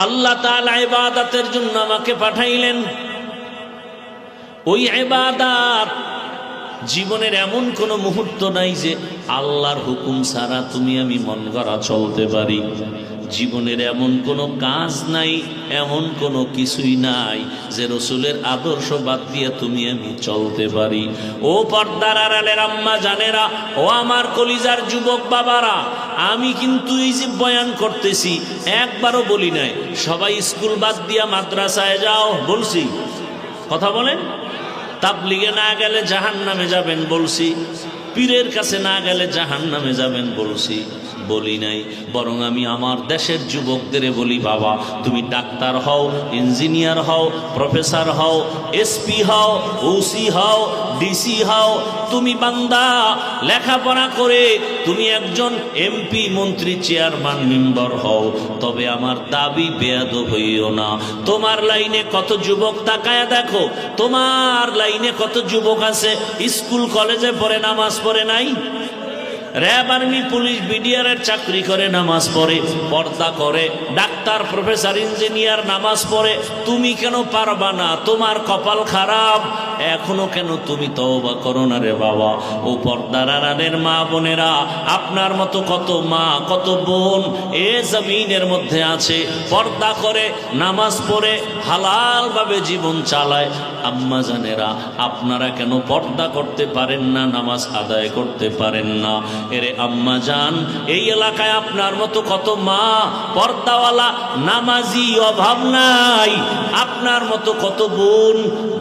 আল্লাহ তালা ইবাদতের জন্য আমাকে পাঠাইলেন। ওই এবাদাত জীবনের এমন কোনো মুহূর্ত নাই যে আল্লাহর হুকুম সারা তুমি আমি মন করা চলতে পারি। জীবনের এমন কোনো কাজ নাই, এমন কোনো কিছুই নাই যে রসুলের আদর্শ বাদ দিয়ে তুমি আমি চলতে পারি। ও পর্দার আড়ালের আম্মা জানেরা, ও আমার কলিজার যুবক বাবারা, আমি কিন্তু এই যে বয়ান করতেছি, একবারও বলি নাই, সবাই স্কুল বাদ দিয়া মাদ্রাসায় যাও, বলছি। কথা বলেন? তাবলিগে না গেলে জাহান নামে যাবেন, বলছি। পীরের কাছে না গেলে জাহান নামে যাবেন, বলছি। বলি নাই, বরং আমি আমার দেশের যুবকদের বলি, বাবা, তুমি ডাক্তার হও, ইঞ্জিনিয়ার হও, প্রফেসর হও, এসপি হও, ওসি হও, ডিসি হও, তুমি বান্দা, লেখাপড়া করে তুমি একজন এমপি, মন্ত্রী, চেয়ারম্যান, মেম্বার হও, তবে আমার দাবি বেয়াদ হইও না। তোমার লাইনে কত যুবক তাকায় দেখো, তোমার লাইনে কত যুবক আছে, স্কুল, কলেজে পড়ে, নামাজ পড়ে নাই? র্যাব আর্মি, পুলিশ, বিডিআরের চাকরি করে, নামাজ পড়ে, পর্দা করে, ডাক্তার, প্রফেসর, ইঞ্জিনিয়ার, নামাজ পড়ে, তুমি কেন পারবা না? তোমার কপাল খারাপ। এখনও কেন তুমি তওবা করো না রে বাবা? ও পর্দার আড়ালের মা বোনেরা, আপনার মতো কত মা, কত বোন এ জমিনের মধ্যে আছে। পর্দা করে, নামাজ পড়ে, হালালভাবে জীবন চালায়। আম্মা জানেরা, আপনারা কেন পর্দা করতে পারেন না, নামাজ আদায় করতে পারেন না? এরে আম্মা যান এই এলাকায় আপনার মতো কত মা, পর্দাওয়ালা, নামাজি অভাব নাই। আপনার মতো কত বোন,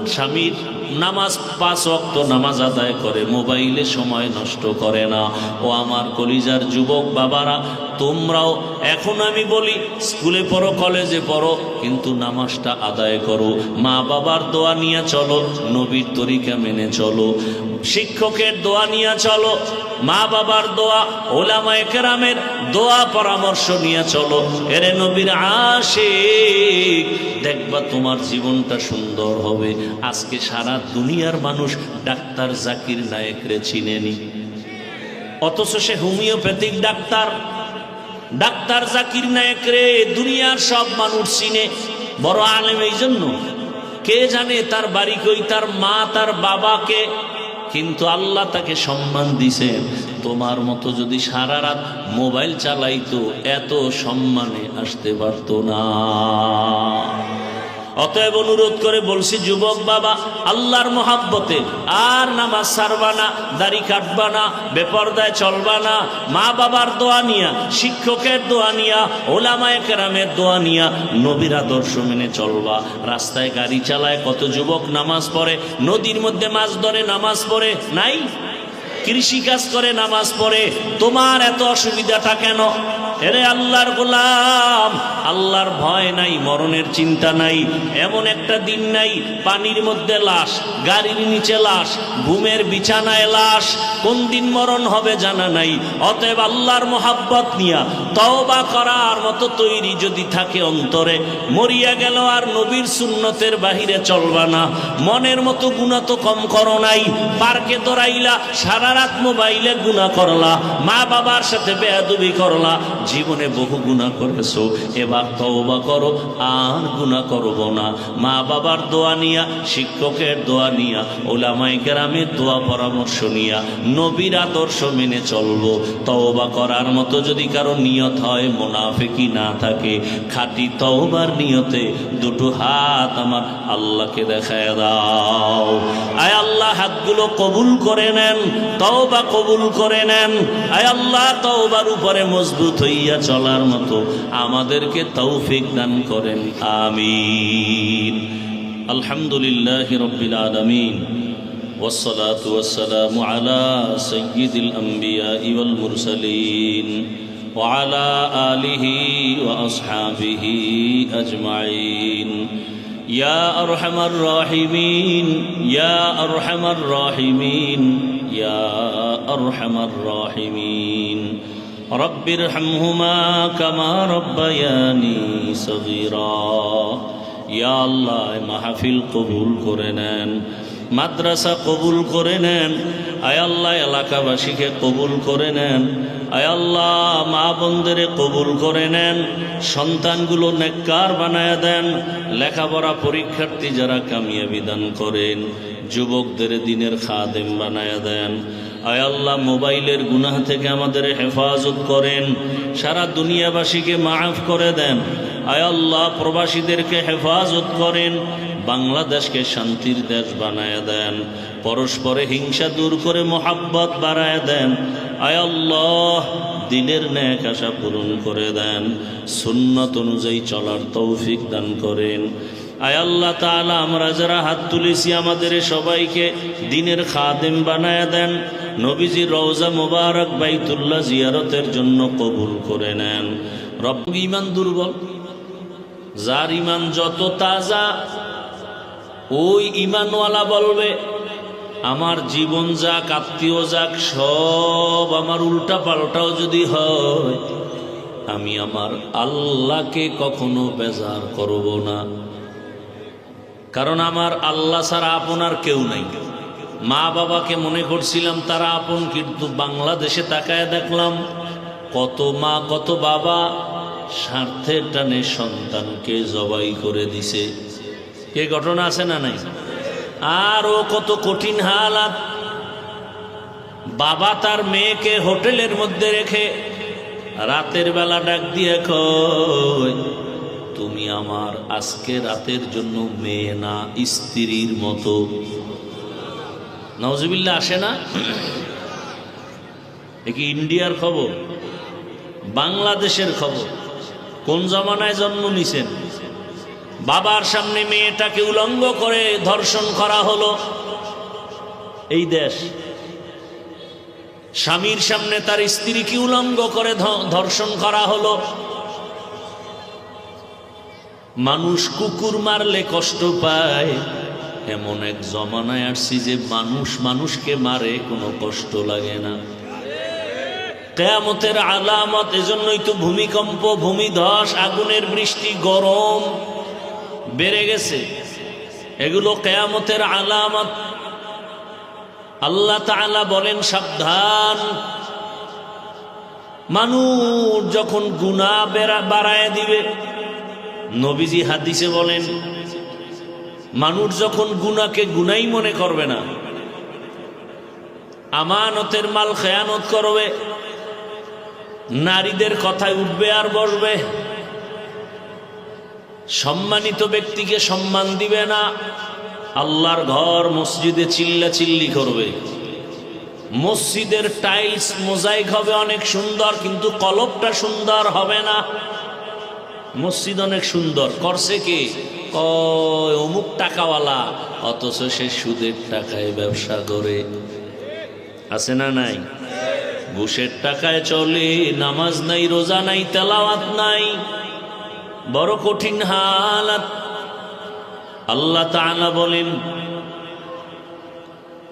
স্বামীর নামাজ পাঁচ অক্ত নামাজ আদায় করে, মোবাইলে সময় নষ্ট করে না। ও আমার কলিজার যুবক বাবারা তোমরাও, এখন আমি বলি, স্কুলে পড়ো, কলেজে পড়ো, কিন্তু নামাজটা আদায় করো। মা বাবার দোয়া নিয়ে চলো, নবীর তরিকা মেনে চলো। শিক্ষকের দোয়া নিয়ে চলো, মা বাবার দোয়া ওলামা একরামের দোয়া পরামর্শ নিয়ে চলো। এরে নবীর আশিক, দেখবা তোমার জীবনটা সুন্দর হবে। আজকে সারা দুনিয়ার মানুষ ডাক্তার জাকির নায়েকরে চিনেনি। অথচ সে homeopathic doctor. Doctor Zakir Naik রে, দুনিয়ার সব মানুষ চিনে। বড় আলেম এই জন্য কে জানে তার বাড়ি কই, তার মা, তার বাবাকে কিন্তু আল্লাহ তাকে সম্মান দিছেন। তোমার মতো যদি সারা রাত মোবাইল চালাইতো, এত সম্মানে আসতে পারতো না। অতএব অনুরোধ করে বলছি, যুবক বাবা, আল্লাহর মহাব্বতে আর নামাজ সারবা না, দাড়ি কাটবা না, বেপর্দায় চলবা না মা বাবার দোয়া নিয়া, শিক্ষকের দোয়া নিয়া, ওলামায় কেরামের দোয়া নিয়া নবীর আদর্শ মেনে চলবা। রাস্তায় গাড়ি চালায় কত যুবক নামাজ পড়ে, নদীর মধ্যে মাছ ধরে নামাজ পড়ে, নাই? কৃষি কাজ করে, নামাজ পড়ে, তোমার এত অসুবিধাটা কেন? এরে আল্লাহর গোলাম, আল্লাহর ভয় নাই, মরণের চিন্তা নাই, এমন একটা দিন নাই, পানির মধ্যে লাশ, গাড়ির নিচে লাশ, ঘুমের বিছানায় লাশ, কোন দিন মরণ হবে জানা নাই, অতএব আল্লাহর মোহাব্বত নিয়া তওবা করার মতো তৈরি যদি থাকে অন্তরে, মরিয়া গেল আর নবীর সুন্নতের বাহিরে চলবা না, মনের মতো গুণা তো কম করো নাই, পার্কে দৌড়াইলা সারা রাত মোবাইলে গুণা করলা, মা বাবার সাথে বেয়াদুবি করলা, জীবনে বহু গুণা করেছ। এবার তওবা করো, আর গুণা করব না। মা বাবার দোয়া নিয়া, শিক্ষকের দোয়া নিয়া ওলামাই গ্রামের দোয়া পরামর্শ নিয়া, নবীর আদর্শ মেনে চলবো। তওবা করার মতো যদি কারও নিয়ত হয় মোনাফেকি না থাকে। খাঁটি তওবার নিয়তে দুটো হাত আমার আল্লাহকে দেখায় দাও। আয় আল্লাহ, হাতগুলো কবুল করে নেন। তওবা কবুল করে নেন আয় আল্লাহ তওবার উপরে মজবুত হইয়া চলার মতো আমাদেরকে তৌফিক দান করেন আমিন আলহামদুলিল্লাহ রব্বিল আলামিন والصلاة والسلام على سيد الأنبياء والمرسلين وعلى آله وأصحابه أجمعين يا أرحم الراحمين يا أرحم الراحمين يا أرحم الراحمين رب ارحمهما كما ربياني صغيرا ইয়া আল্লাহ মাহফিল কবুল করে নেন মাদ্রাসা কবুল করে নেন আয়াল্লাহ এলাকাবাসীকে কবুল করে নেন আয়াল্লাহ মা বোনদের কবুল করে নেন সন্তানগুলো নেককার বানায় দেন লেখাপড়া পরীক্ষার্থী যারা কামিয়াবি দান করেন যুবকদের দিনের খাদেম বানায় দেন আয়াল্লাহ মোবাইলের গুনাহ থেকে আমাদের হেফাজত করেন, সারা দুনিয়াবাসীকে মাফ করে দেন। আয়াল্লাহ প্রবাসীদেরকে হেফাজত করেন, বাংলাদেশকে শান্তির দেশ বানায় দেন, পরস্পরে হিংসা দূর করে মোহাব্বত বাড়ায় দেন। আয়াল্লাহ দিনের ন্যাক আশা পূরণ করে দেন, সুন্নত অনুযায়ী চলার তৌফিক দান করেন। আয়াল্লাহ তাআলা, আমরা যারা হাত তুলেছি আমাদের সবাইকে দিনের খাদেম বানায় দেন নবীজি রওজা মোবারক বাইতুল্লাহ জিয়ারতের জন্য কবুল করে নেন। রব ইমান দুর্বল, যার ইমান যত তাজা, ওই ইমানওয়ালা বলবে, আমার জীবন যাক, আত্মীয় যাক, সব আমার উল্টা পাল্টাও যদি হয়, আমি আমার আল্লাহকে কখনো বেজার করব না। কারণ আমার আল্লাহ ছাড়া আপনার কেউ নাই। মা বাবাকে মনে করছিলাম তারা আপন, কিন্তু বাংলাদেশে তাকায় দেখলাম, কত মা, কত বাবা স্বার্থের টানে সন্তানকে জবাই করে দিছে। এ ঘটনা আছে না নাই? আরও কত কঠিন হালাত। বাবা তার মেয়েকে হোটেলের মধ্যে রেখে রাতের বেলা ডাক দিয়ে কয় তুমি আমার আজকে রাতের জন্য মেয়ে না, স্ত্রীর মতো। নওয়াজবিল্লা আসে না? এ কি ইন্ডিয়ার খবর? বাংলাদেশের খবর? কোন জমানায় জন্ম নিছেন? বাবার সামনে মেয়েটাকে উলঙ্গ করে ধর্ষণ করা হলো। এই দেশ, স্বামীর সামনে তার স্ত্রীকে উলঙ্গ করে ধর্ষণ করা হলো। মানুষ কুকুর মারলে কষ্ট পায়। এমন এক জমানায় আসছি যে মানুষ মানুষকে মারে, কোনো কষ্ট লাগে না। কেয়ামতের আলামত, এজন্যই তো ভূমিকম্প, ভূমিধস, আগুনের বৃষ্টি, গরম বেড়ে গেছে। এগুলো কেয়ামতের আলামত। আল্লাহ তাআলা বলেন, সাবধান। মানুষ যখন গুণা বেড়া বাড়ায় দিবে নবীজি হাদিসে বলেন, মানুষ যখন গুনাকে গুনাই মনে করবে না, আমানতের মাল খেয়ানত করবে, নারীদের কথায় উঠবে আর বসবে, সম্মানিত ব্যক্তিকে সম্মান দিবে না, আল্লাহর ঘর মসজিদে চিল্লা চিল্লি করবে। মসজিদের টাইলস মোজাইক হবে অনেক সুন্দর, কিন্তু কলপটা সুন্দর হবে না। মসজিদ অনেক সুন্দর। করছে কে? অমুক টাকাওয়ালা। অথচ সে সুদের টাকায় ব্যবসা করে। আছে না নাই? ঘুষের টাকায় চলে, নামাজ নাই, রোজা নাই, তেলাওয়াত নাই। বড় কঠিন হালাত। আল্লাহ তাআলা বলেন,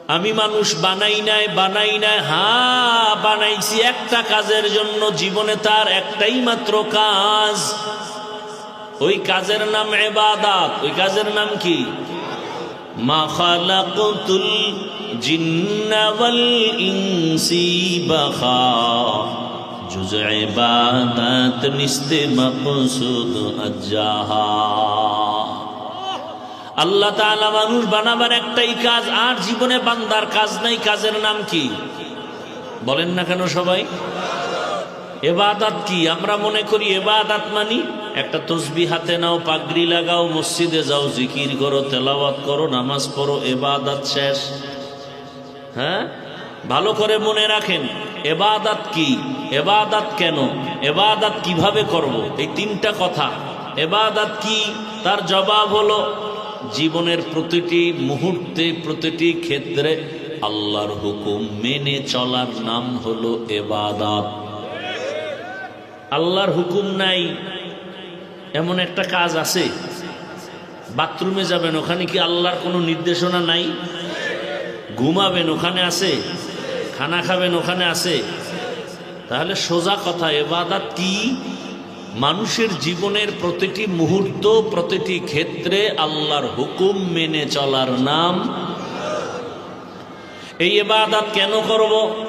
আমি মানুষ বানাই নাই বানাই নাই। হা বানাইছি একটা কাজের জন্য। জীবনে তার একটাই মাত্র কাজ। ওই কাজের নাম এবাদাত ওই কাজের নাম কি? মা খালাকুতুল আল্লাহ মানুষ বানাবার একটাই কাজ, আর জীবনে বান্দার কাজ নাই, কাজের নাম কি? বলেন না কেন সবাই? এবাদাত কি? আমরা মনে করি এবাদাত মানি? একটা তসবি হাতে নাও, পাগড়ি লাগাও, মসজিদে যাও, জিকির করো, তেলাওয়াত করো, নামাজ পড়ো, এবাদাত শেষ। হ্যাঁ? ভালো করে মনে রাখেন, এবাদাত কি? এবাদাত কেন? এবাদাত কীভাবে করব? এই তিনটা কথা। এবাদাত কি? তার জবাব হলো, জীবনের প্রতিটি মুহূর্তে, প্রতিটি ক্ষেত্রে আল্লাহর হুকুম মেনে চলার নাম হলো এবাদাত। আল্লাহর হুকুম নাই, এমন একটা কাজ আছে। বাথরুমে যাবেন, ওখানে কি আল্লাহর কোনো নির্দেশনা নাই? ঘুমাবেন, ওখানে আছে। খানা খাবেন, ওখানে আছে। তাহলে সোজা কথা, এবাদাত কি? মানুষের জীবনের প্রতিটি মুহূর্ত, প্রতিটি ক্ষেত্রে আল্লাহর হুকুম মেনে চলার নাম। এই এবাদাত কেন করব?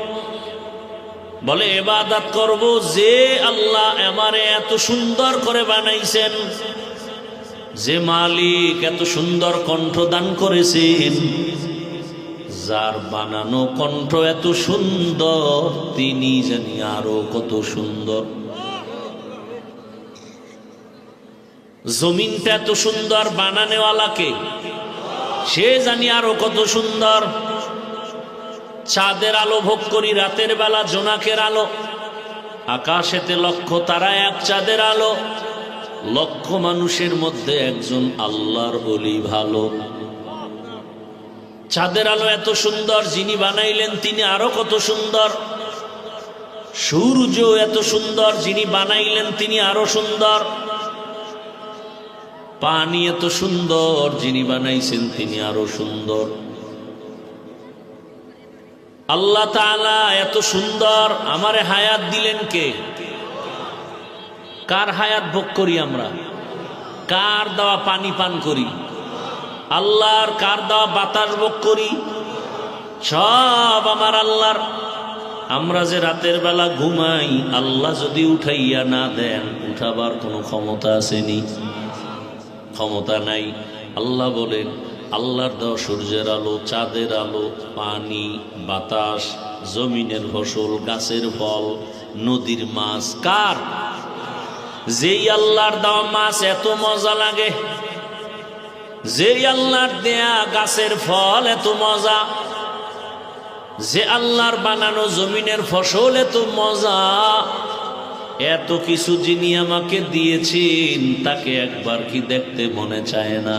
বলে এবাদাত করব যে আল্লাহ আমারে এত সুন্দর করে বানাইছেন, যে মালিক এত সুন্দর কণ্ঠ দান করেছেন, যার বানানো কণ্ঠ এত সুন্দর, তিনি জানি আরও কত সুন্দর। জমিনটা এত সুন্দর বানানেওয়ালাকে, সে জানি আরও কত সুন্দর। চাঁদের আলো ভোগ করি, রাতের বেলা জোনাকের আলো। আকাশেতে লক্ষ তারা এক চাঁদের আলো। লক্ষ মানুষের মধ্যে একজন আল্লাহর বলি ভালো। চাঁদের আলো এত সুন্দর, যিনি বানাইলেন তিনি আরও কত সুন্দর। সূর্য এত সুন্দর, যিনি বানাইলেন তিনি আরও সুন্দর। পানি এত সুন্দর, যিনি বানাইছেন তিনি আরও সুন্দর। আল্লাহ এত সুন্দর আমারে হায়াত দিলেন কে? কার হায়াত ভোগ করি আমরা? কার দেওয়া পানি পান করি? আল্লাহর কার দেওয়া বাতাস ভোগ করি? সব আমার আল্লাহর। আমরা যে রাতের বেলা ঘুমাই, আল্লাহ যদি উঠাইয়া না দেন, উঠাবার কোনো ক্ষমতা আসেনি। ক্ষমতা নাই। আল্লাহ বলেন আল্লাহর দেওয়া সূর্যের আলো, চাঁদের আলো, পানি, বাতাস, জমিনের ফসল, গাছের ফল, নদীর মাছ, কার? যেই আল্লাহর দেওয়া মাছ এত মজা লাগে, যেই আল্লাহর দেয়া গাছের ফল এত মজা, যে আল্লাহর বানানো জমিনের ফসল এত মজা, এত কিছু যিনি আমাকে দিয়েছেন, তাকে একবার কি দেখতে মনে চায় না?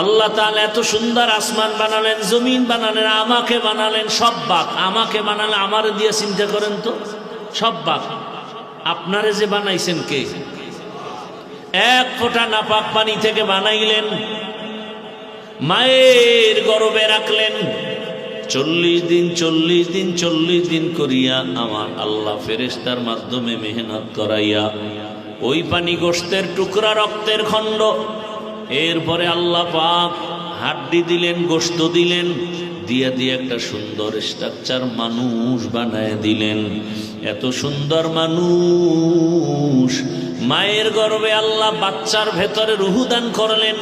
আল্লাহ তাআলা এত সুন্দর আসমান বানালেন, জমিন বানালেন, আমাকে বানালেন, সব বাক। আমাকে বানালে আমারে দিয়ে চিন্তা করেন তো? সব বাক। আপনারে যে বানাইছেন কে? এক ফোঁটা নাপাক পানি থেকে বানাইলেন, মায়ের গরবে রাখলেন। চল্লিশ দিন চল্লিশ দিন চল্লিশ দিন করিয়া আমার আল্লাহ ফেরেস্তার মাধ্যমে মেহনত করাইয়া, ওই পানি গোস্তের টুকরা রক্তের খণ্ড এরপরে আল্লাহ পাক হাড্ডি দিলেন গোস্ত দিলেন, দিয়ে দিয়ে একটা সুন্দর স্ট্রাকচার মানুষ বানায় দিলেন। এত সুন্দর মানুষ, মায়ের গর্বে আল্লাহ বাচ্চার ভেতরে রুহুদান করলেন।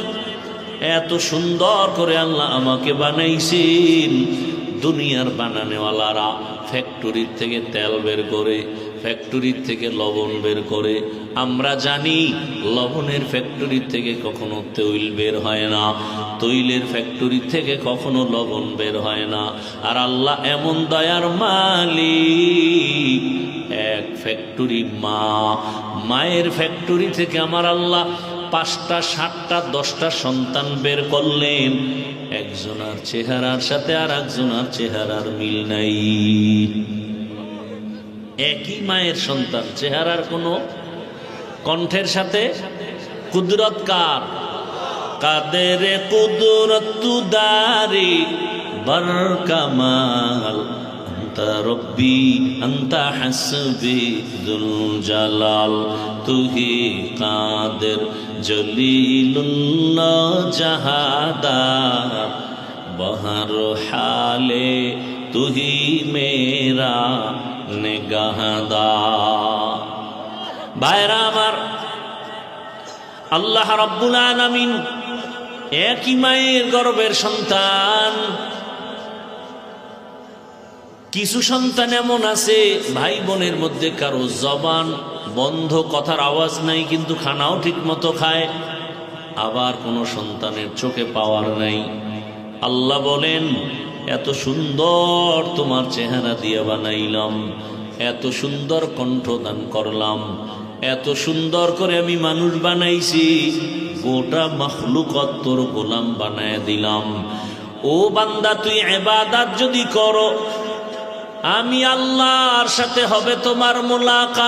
এত সুন্দর করে আল্লাহ আমাকে বানাইছেন। দুনিয়ার বানানেওয়ালারা ফ্যাক্টরির থেকে তেল বের করে ফ্যাক্টরির থেকে লবণ বের করে আমরা জানি লবণের ফ্যাক্টরির থেকে কখনো তৈল বের হয় না, তৈলের ফ্যাক্টরি থেকে কখনো লবণ বের হয় না। আর আল্লাহ এমন দয়ার মালিক, এক ফ্যাক্টরি মা, মায়ের ফ্যাক্টরি থেকে আমার আল্লাহ পাঁচটা, সাতটা, দশটা সন্তান বের করলেন। একজনার চেহারার সাথে আর একজনার চেহারার মিল নাই। একই মায়ের সন্তান, চেহারার কোনো কণ্ঠের সাথে কুদরত কার? কাদের কুদরত তুদারি বরকমাল আন্তা রব্বি অন্তা হাসবি দুল জালাল তুহি কাদের জলিলুল্ল জাহাদার বহর হালে তুহি মেরা নিগাহদার বাইরা আমার, আল্লাহ রব্বুল আলামিন একই মায়ের গর্বের সন্তান। কিছু সন্তান এমন আছে, ভাই বোনের মধ্যে কারও জবান বন্ধ, কথার আওয়াজ নাই, কিন্তু খানাও ঠিক মতো খায়। আবার কোনো সন্তানের চোখে পাওয়ার নাই। আল্লাহ বলেন, এত সুন্দর তোমার চেহারা দিয়ে বানাইলাম, এত সুন্দর কণ্ঠদান করলাম এত সুন্দর করে আমি মানুষ বানাইছি, গোটা মখলুকত তোর গোলাম বানায় দিলাম। ও বান্দা, তুই এবাদাত যদি করো, আমি আল্লাহর সাথে হবে তোমার মোলাকাত।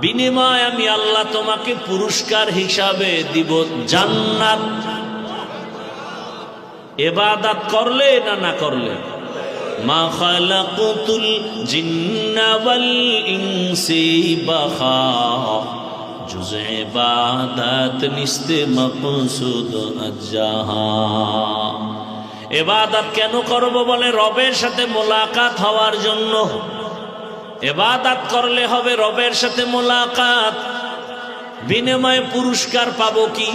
বিনিময় আমি আল্লাহ তোমাকে পুরস্কার হিসাবে দিব জান্নাত। এবাদাত করলে না না করলে? মা খালাকুতুল জিন্না ওয়াল ইনসি বাখা। জুজ ইবাদাত নিস্তে মকসুদ আজাহা এবাদাত কেন করব বলে? রবের সাথে মোলাকাত হওয়ার জন্য। এবাদাত করলে হবে রবের সাথে মোলাকাত। বিনিময়ে পুরস্কার পাবো কি?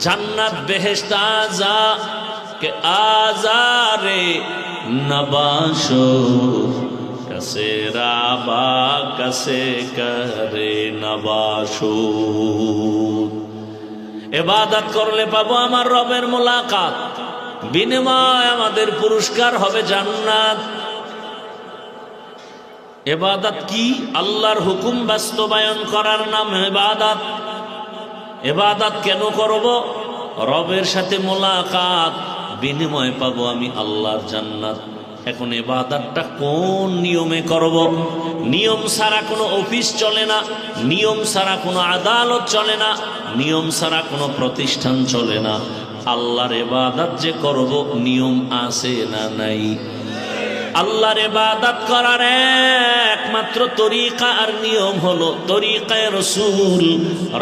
জান্নাত বেহেশত আজা কে আজারে নবাসো কসে রাবা কসে করে নবাসো। এবাদত করলে পাবো আমার রবের মোলাকাত। বিনিময় আমাদের পুরস্কার হবে জান্নাত। এবাদাত কি? আল্লাহর হুকুম বাস্তবায়ন করার নাম এবাদাত। এবাদাত কেন করব? রবের সাথে মোলাকাত। বিনিময় পাবো আমি আল্লাহর জান্নাত। এখন এবাদাতটা কোন নিয়মে করব? নিয়ম ছাড়া কোনো অফিস চলে না, নিয়ম ছাড়া কোনো আদালত চলে না, নিয়ম ছাড়া কোনো প্রতিষ্ঠান চলে না। আল্লাহর এবাদাত যে করব, নিয়ম আছে না নাই? আল্লাহর ইবাদত করার একমাত্র তরিকা আর নিয়ম হলো তরিকায় রসুল,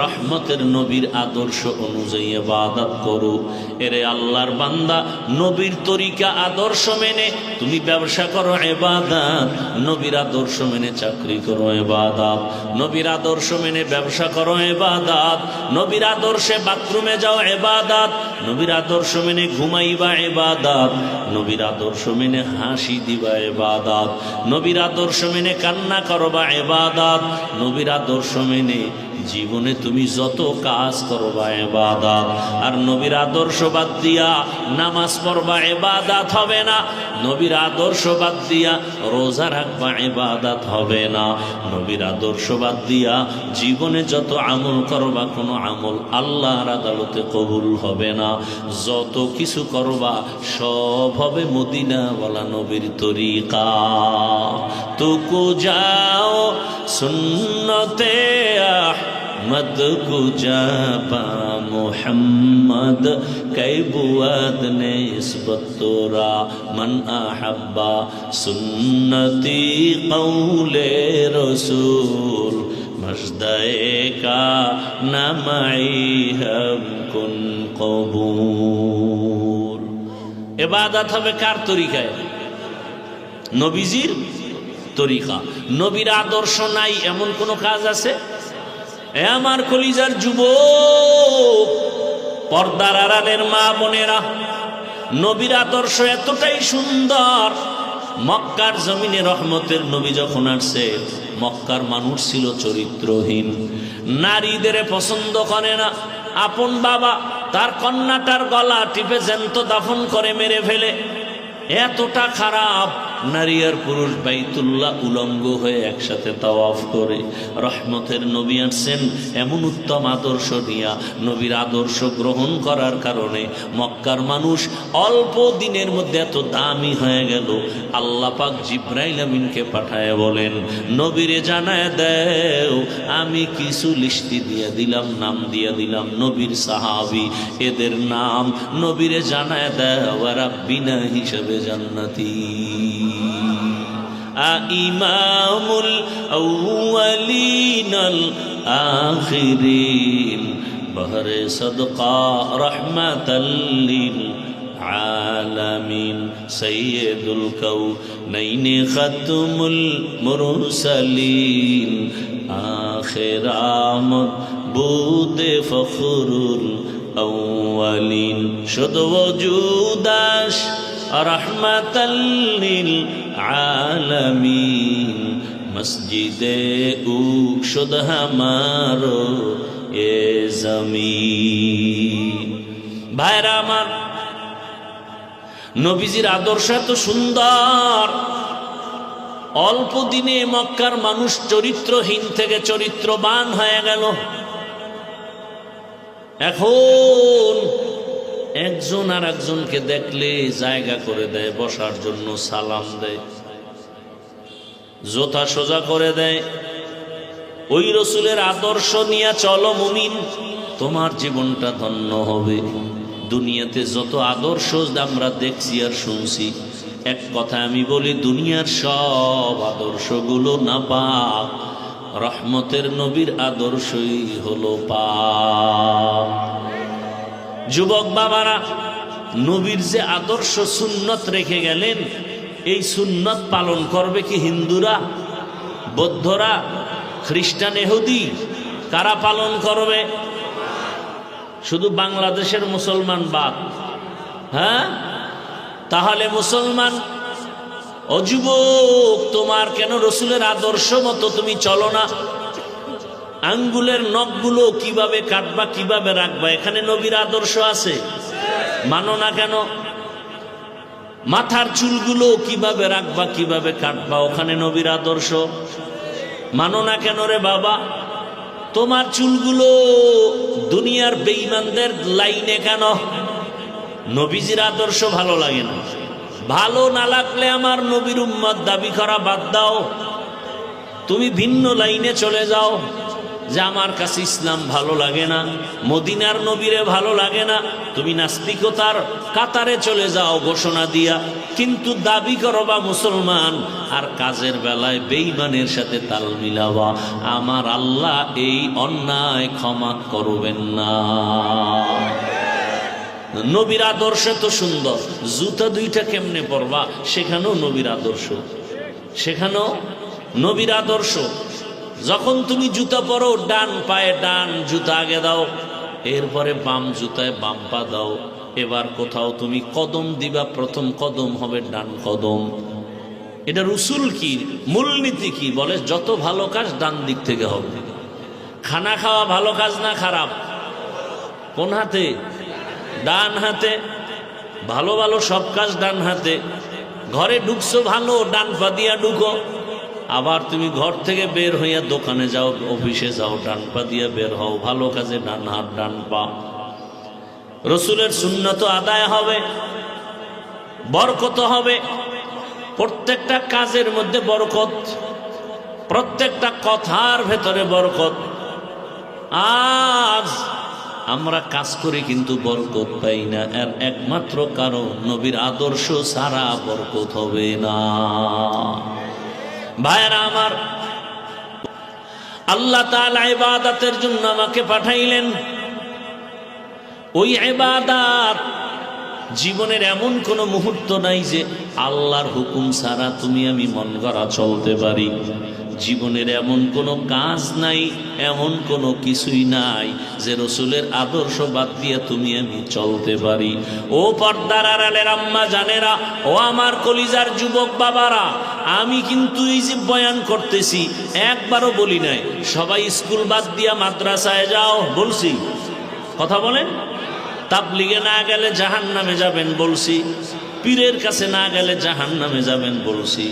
রহমতের নবীর আদর্শ অনুযায়ী ইবাদত করো। এরে আল্লাহর বান্দা, নবীর তরিকা আদর্শ মেনে তুমি ব্যবসা করো এবাদাত নবীর আদর্শ মেনে চাকরি করো এবাদাত নবীর আদর্শ মেনে ব্যবসা করো এবাদাত নবীর আদর্শে বাথরুমে যাও এবাদাত নবীর আদর্শ মেনে ঘুমাইবা এবাদাত নবীর আদর্শ মেনে হাসি দিবা এবাদাত নবীর আদর্শ মেনে কান্না করবা এবাদাত নবীর আদর্শ মেনে জীবনে তুমি যত কাজ করবা এবাদাত আর নবীর আদর্শ বাদ দিয়া নামাজ পড়বা এবাদাত হবে না। নবীর আদর্শ বাদ দিয়া রোজা রাখবা এবাদাত হবে না। নবীর আদর্শ বাদ দিয়া জীবনে যত আমল করবা, কোনো আমল আল্লাহর আদালতে কবুল হবে না। যত কিছু করবা, সব হবে মদিনা বলা নবীর তরিকা। তুকু যাও সুন্নতে আহমদ কুজাবা মোহাম্মদ কৈবুয়াদ নিসবত তোরা? মন আহাব্বা সুন্নতি কৌলে রসুল, মজদায়ে কা নামাই হম কুন কবুল। এবাদত হবে কার তরিকায়? নবীজির তরিকা। নবীর আদর্শ নাই, এমন কোন কাজ আছে? এ আমার কলিজার যুব পর্দার আড়ালের মা বোনেরা, নবীর আদর্শ এতটাই সুন্দর। মক্কার জমিনে রহমতের নবী যখন আসছে, মক্কার মানুষ ছিল চরিত্রহীন। নারীদের পছন্দ করে না। আপন বাবা তার কন্যাটার গলা টিপে জ্যান্ত দাফন করে মেরে ফেলে। এতটা খারাপ। নারী আর পুরুষ বাইতুল্লাহ উলঙ্গ হয়ে একসাথে তাওয়াফ করে। রহমতের নবী আসছেন এমন উত্তম আদর্শ নিয়া। নবীর আদর্শ গ্রহণ করার কারণে মক্কার মানুষ অল্প দিনের মধ্যে এত দামি হয়ে গেল। আল্লাহ পাক জিব্রাইল আমিনকে পাঠায় বলেন, নবীরে জানায় দেও, আমি কিছু লিস্টি দিয়ে দিলাম, নাম দিয়ে দিলাম নবীর সাহাবি। এদের নাম নবীরে জানায় দেও আর বিনা হিসেবে জান্নাতি। ইমামুল আউয়ালিনাল আখিরিন। বহরে সদকা রহমাতাল্লিল আলামিন। সৈয়দুল কৌ নৈনে খতুমুল মুরুসালিন। আখেরামত বুদে ফখরুল আউয়ালিন। শুধু জুদাস রহমাতাল্লিল আলামিন মসজিদে উ শুদ হামারো এ জমিন ভাইরা আমার, নবীজির আদর্শ এত সুন্দর। অল্প দিনে মক্কার মানুষ চরিত্রহীন থেকে চরিত্রবান হয়ে গেল। এখন একজন আর একজনকে দেখলে জায়গা করে দেয়, বসার জন্য সালাম দেয় জোতা সোজা করে দেয়। ওই রসুলের আদর্শ নিয়ে চলো মুমিন, তোমার জীবনটা ধন্য হবে। দুনিয়াতে যত আদর্শ আমরা দেখছি আর শুনছি, এক কথা আমি বলি, দুনিয়ার সব আদর্শগুলো না পাক, রহমতের নবীর আদর্শই হলো পাক। যুবক বাবারা, নবীর যে আদর্শ সুন্নত রেখে গেলেন, এই সুন্নত পালন করবে কি হিন্দুরা, বৌদ্ধরা, খ্রিস্টান এহুদি কারা পালন করবে? শুধু বাংলাদেশের মুসলমান বাদ। হ্যাঁ? তাহলে মুসলমান অযুবক তোমার কেন রসুলের আদর্শ মতো তুমি চলো না? আঙ্গুলের নখগুলো কীভাবে কাটবা, কীভাবে রাখবা? এখানে নবীর আদর্শ আছে। মানো না কেন? মাথার চুলগুলো কীভাবে রাখবা, কীভাবে কাটবা? ওখানে নবীর আদর্শ। মানো না কেন রে বাবা? তোমার চুলগুলো দুনিয়ার বেইমানদের লাইনে কেন? নবীজির আদর্শ ভালো লাগে না। ভালো না লাগলে আমার নবীর উম্মাদ দাবি করা বাদ দাও। তুমি ভিন্ন লাইনে চলে যাও। যে আমার কাছে ইসলাম ভালো লাগে না, মদিনার নবীরে ভালো লাগে না, তুমি নাস্তিকতার কাতারে চলে যাও ঘোষণা দিয়া, কিন্তু দাবি করো বা মুসলমান, আর কাজের বেলায় বেইমানের সাথে তাল মিলাবা, আমার আল্লাহ এই অন্যায় ক্ষমা করবেন না। নবীর আদর্শ তো সুন্দর, জুতা দুইটা কেমনে পরবা? সেখানেও নবীর আদর্শ। সেখানেও নবীর আদর্শ। যখন তুমি জুতা পরো, ডান পায়ে ডান জুতা আগে দাও, এরপরে বাম জুতায় বাম পা দাও। এবার কোথাও তুমি কদম দিবা, প্রথম কদম হবে ডান কদম। এটা রসুল কি, মূলনীতি কি? বলে যত ভালো কাজ ডান দিক থেকে হবে। খানা খাওয়া ভালো কাজ না খারাপ? কোন হাতে? ডান হাতে। ভালো ভালো সব কাজ ডান হাতে। ঘরে ঢুকছো ভালো, ডান পা দিয়া ঢুকো। আবার তুমি ঘর থেকে বের হইয়া দোকানে যাও, অফিসে যাও, ডান পা দিয়া বের হও, ভালো কাজে ডান হাত, ডান পা। রসুলের সুন্নত আদায় হবে, বরকত হবে। প্রত্যেকটা কাজের মধ্যে বরকত, প্রত্যেকটা কথার ভেতরে বরকত। আজ আমরা কাজ করে কিন্তু বরকত পাই না, এর একমাত্র কারণ নবীর আদর্শ সারা বরকত হবে না। ভাইরা আমার আল্লাহ ইবাদাতের জন্য আমাকে পাঠাইলেন। ওই ইবাদত জীবনের এমন কোনো মুহূর্ত নাই যে আল্লাহর হুকুম ছাড়া তুমি আমি মন করা চলতে পারি। জীবনের এমন কোনো কাজ নাই, এমন কোনো কিছুই নাই যে রসুলের আদর্শ বাদ দিয়ে তুমি আমি চলতে পারি। ও পর্দার আড়ালের আম্মা জানেরা, ও আমার কলিজার যুবক বাবারা, আমি কিন্তু এই যে বয়ান করতেছি, একবারও বলি নাই, সবাই স্কুল বাদ দিয়া মাদ্রাসায় যাও, বলছি। কথা বলেন? তাবলিগে না গেলে জাহান নামে যাবেন বলছি, পীরের কাছে না গেলে জাহান নামে যাবেন বলছি।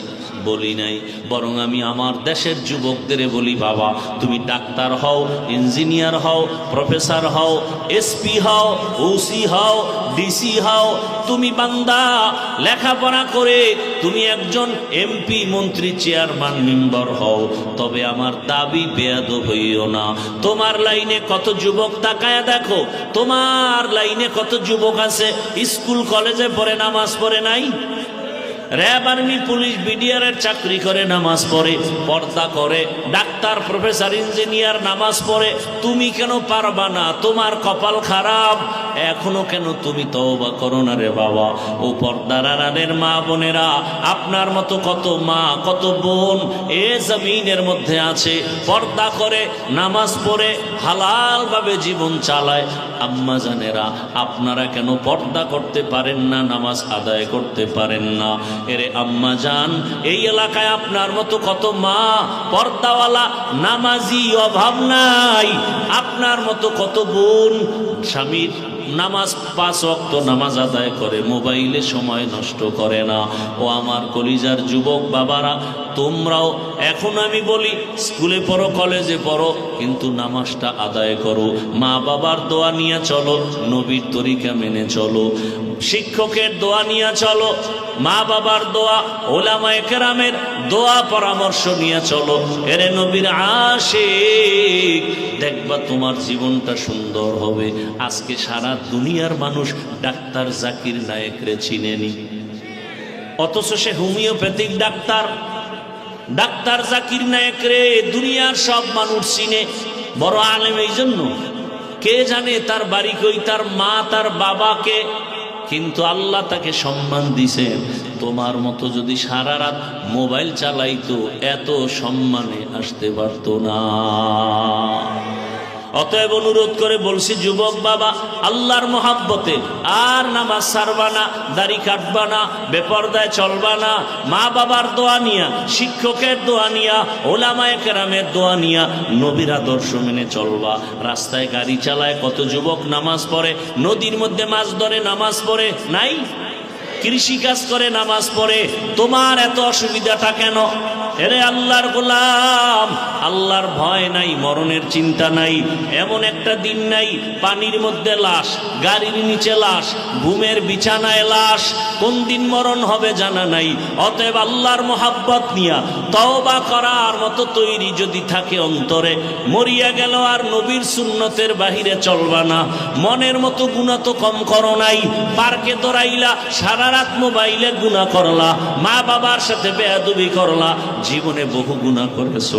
বলি নাই, বরং আমি আমার দেশের যুবকদের বলি, বাবা, তুমি ডাক্তার হও, ইঞ্জিনিয়ার হও, প্রফেসর হও এসপি হও, ওসি হও, ডিসি হও, তুমি বান্দা, লেখাপড়া করে তুমি একজন এমপি, মন্ত্রী, চেয়ারম্যান, মেম্বার হও, তবে আমার দাবি বেয়াদ হইও না। তোমার লাইনে কত যুবক তাকায় দেখো, তোমার লাইনে কত যুবক আছে, স্কুল, কলেজে পড়ে, নামাজ পড়ে নাই? র্যাব আর্মি, পুলিশ, বিডিআরের চাকরি করে, নামাজ পড়ে, পর্দা করে, ডাক্তার, প্রফেসর, ইঞ্জিনিয়ার, নামাজ পড়ে, তুমি কেন পারবা না? তোমার কপাল খারাপ। এখনও কেন তুমি তওবা করো না রে বাবা? ও পর্দার আড়ালের মা বোনেরা, আপনার মতো কত মা, কত বোন এ জমিনের মধ্যে আছে। পর্দা করে, নামাজ পড়ে, হালালভাবে জীবন চালায়। আম্মা জানেরা, আপনারা কেন পর্দা করতে পারেন না, নামাজ আদায় করতে পারেন না? এরে আম্মা যান এই এলাকায় আপনার মতো কত মা, পর্দাওয়ালা, নামাজি অভাব নাই। আপনার মতো কত বোন, স্বামীর নামাজ পাঁচ অক্ত নামাজ আদায় করে, মোবাইলে সময় নষ্ট করে না। ও আমার কলিজার যুবক বাবারা, তোমরাও, এখন আমি বলি, স্কুলে পড়ো, কলেজে পড়ো, কিন্তু নামাজটা আদায় করো। মা বাবার দোয়া নিয়ে চলো, নবীর তরিকা মেনে চলো। শিক্ষকের দোয়া নিয়ে চলো, মা বাবার দোয়া, ওলামায়ে কেরামের দোয়া পরামর্শ নিয়ে চলো। এরে নবীর আশিক দেখবা তোমার জীবনটা সুন্দর হবে। আজকে সারা দুনিয়ার মানুষ ডাক্তার জাকির নায়েকরে চিনেনি। অথচ সে homeopathic doctor. Doctor Zakir Naik রে দুনিয়ার সব মানুষ চিনে। বড় আলেম এই জন্য কে জানে তার বাড়ি কই, তার মা, তার বাবাকে কিন্তু আল্লাহ তাকে সম্মান দিছেন। তোমার মতো যদি সারা রাত মোবাইল চালাইতো, এত সম্মানে আসতে পারতো না। অতএব অনুরোধ করে বলছি, যুবক বাবা, আল্লাহর মহাব্বতে আর নামাজ সারবা না, দাড়ি কাটবা না, বেপর্দায় চলবা না মা বাবার দোয়া নিয়া, শিক্ষকের দোয়া নিয়া, ওলামায় কেরামের দোয়া নিয়া নবীর আদর্শ মেনে চলবা। রাস্তায় গাড়ি চালায় কত যুবক নামাজ পড়ে, নদীর মধ্যে মাছ ধরে নামাজ পড়ে, নাই? কৃষি কাজ করে, নামাজ পড়ে, তোমার এত অসুবিধাটা কেন? এরে আল্লাহর গোলাম, আল্লাহর ভয় নাই, মরণের চিন্তা নাই, এমন একটা দিন নাই, পানির মধ্যে লাশ, গাড়ির নিচে লাশ, ঘুমের বিছানায় লাশ, কোন দিন মরণ হবে জানা নাই, অতএব আল্লাহর মোহাব্বত নিয়া তওবা করার মতো তৈরি যদি থাকে অন্তরে, মরিয়া গেল আর নবীর সুন্নতের বাহিরে চলবা না, মনের মতো গুণা তো কম করো নাই, পার্কে দৌড়াইলা সারা রাত মোবাইলে গুণা করলা, মা বাবার সাথে বেয়াদুবি করলা, জীবনে বহু গুণা করেছ।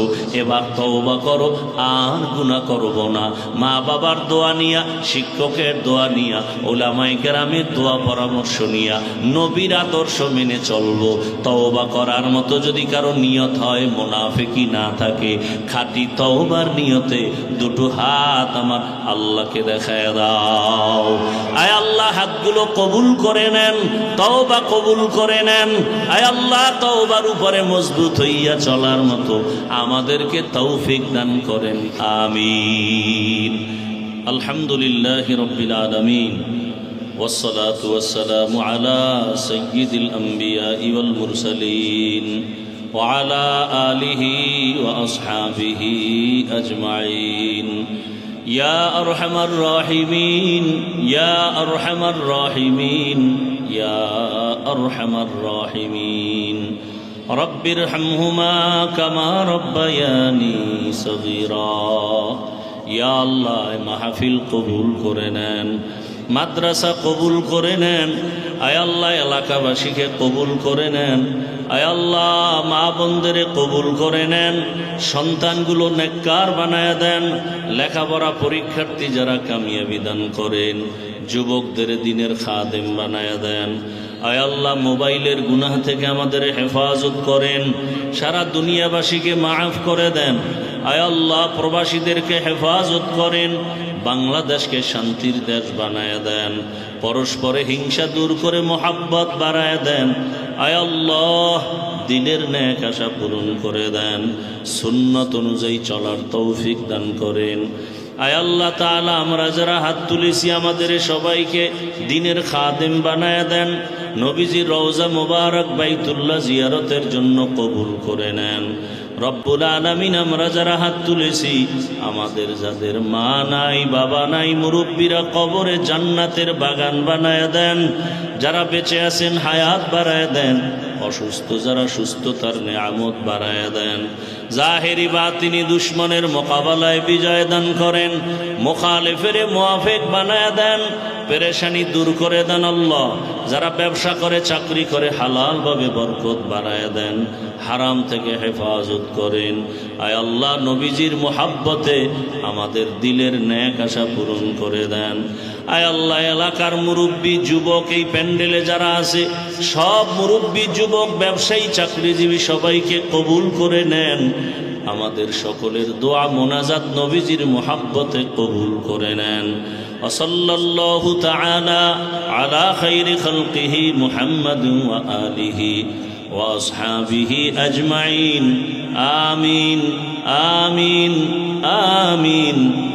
এবার তওবা করো, আর গুণা করব না। মা বাবার দোয়া নিয়া, শিক্ষকের দোয়া নিয়া ওলামাই কেরামের দোয়া পরামর্শ নিয়া, নবীর আদর্শ মেনে চলবো। তওবা করার মতো যদি কারও নিয়ত হয় মোনাফেকি না থাকে। খাটি তওবার নিয়তে দুটো হাত আমার আল্লাহকে দেখায় দাও। আয় আল্লাহ হাতগুলো কবুল করে নেন তওবা কবুল করে নেন আয় আল্লাহ তওবার উপরে মজবুত হইয়া চলার মতো আমাদেরকে তৌফিক দান করেন আমিন আলহামদুলিল্লাহ রব্বিল আলামিন والصلاة والسلام على سيد الأنبياء والمرسلين وعلى آله وأصحابه أجمعين يا أرحم الراحمين يا أرحم الراحمين يا أرحم الراحمين. رب ارحمهما كما ربياني صغيرا. يا الله محفل قبول قرنان মাদ্রাসা কবুল করে নেন। আয়াল্লাহ এলাকাবাসীকে কবুল করে নেন। আয়াল্লাহ মা বন্ধেরে কবুল করে নেন। সন্তানগুলো নেককার বানায় দেন। লেখাপড়া পরীক্ষার্থী যারা কামিয়াবি দান করেন, যুবকদের দিনের খাদেম বানায় দেন। আয়াল্লাহ মোবাইলের গুনাহ থেকে আমাদের হেফাজত করেন। সারা দুনিয়াবাসীকে মাফ করে দেন। আয়াল্লাহ প্রবাসীদেরকে হেফাজত করেন। বাংলাদেশকে শান্তির দেশ বানায় দেন। পরস্পরে হিংসা দূর করে মোহাব্বত বাড়ায় দেন। আয়াল্লাহ দিনের ন্যাক আশা পূরণ করে দেন। সুন্নত অনুযায়ী চলার তৌফিক দান করেন। আয় আল্লাহ তাআলা, আমরা যারা হাত তুলেছি আমাদের সবাইকে দিনের খাদেম বানায় দেন। নবীজির রওজা মোবারক বাইতুল্লাহ জিয়ারতের জন্য কবুল করে নেন। রব্বুল আলমিন, আমরা যারা হাত তুলেছি, আমাদের যাদের মা নাই, বাবা নাই, মুরব্বীরা কবরে জান্নাতের বাগান বানায় দেন, যারা বেঁচে আছেন, হায়াত বাড়ায় দেন অসুস্থ যারা সুস্থতার নেয়ামত বাড়ায় দেন। জাহেরি বা তিনি দুশ্মনের মোকাবেলায় বিজয় দান করেন, মোখালেফেরে মোয়াফেক বানায় দেন, পেরেশানি দূর করে দেন আল্লাহ। যারা ব্যবসা করে, চাকরি করে, হালালভাবে বরকত বাড়ায় দেন, হারাম থেকে হেফাজত করেন। আয় আল্লাহ, নবীজির মোহাব্বতে আমাদের দিলের ন্যাক আশা পূরণ করে দেন। আয় আল্লাহ, এলাকার মুরব্বী, যুবক, এই প্যান্ডেলে যারা আছে, সব মুরব্বী, যুবক, ব্যবসায়ী, চাকরিজীবী সবাইকে কবুল করে নেন। আমাদের সকলের দোয়া, মোনাজাত নবীজির মোহাব্বতে কবুল করে নেন। খালকিহি আজমাইন। আমিন আমিন আমিন।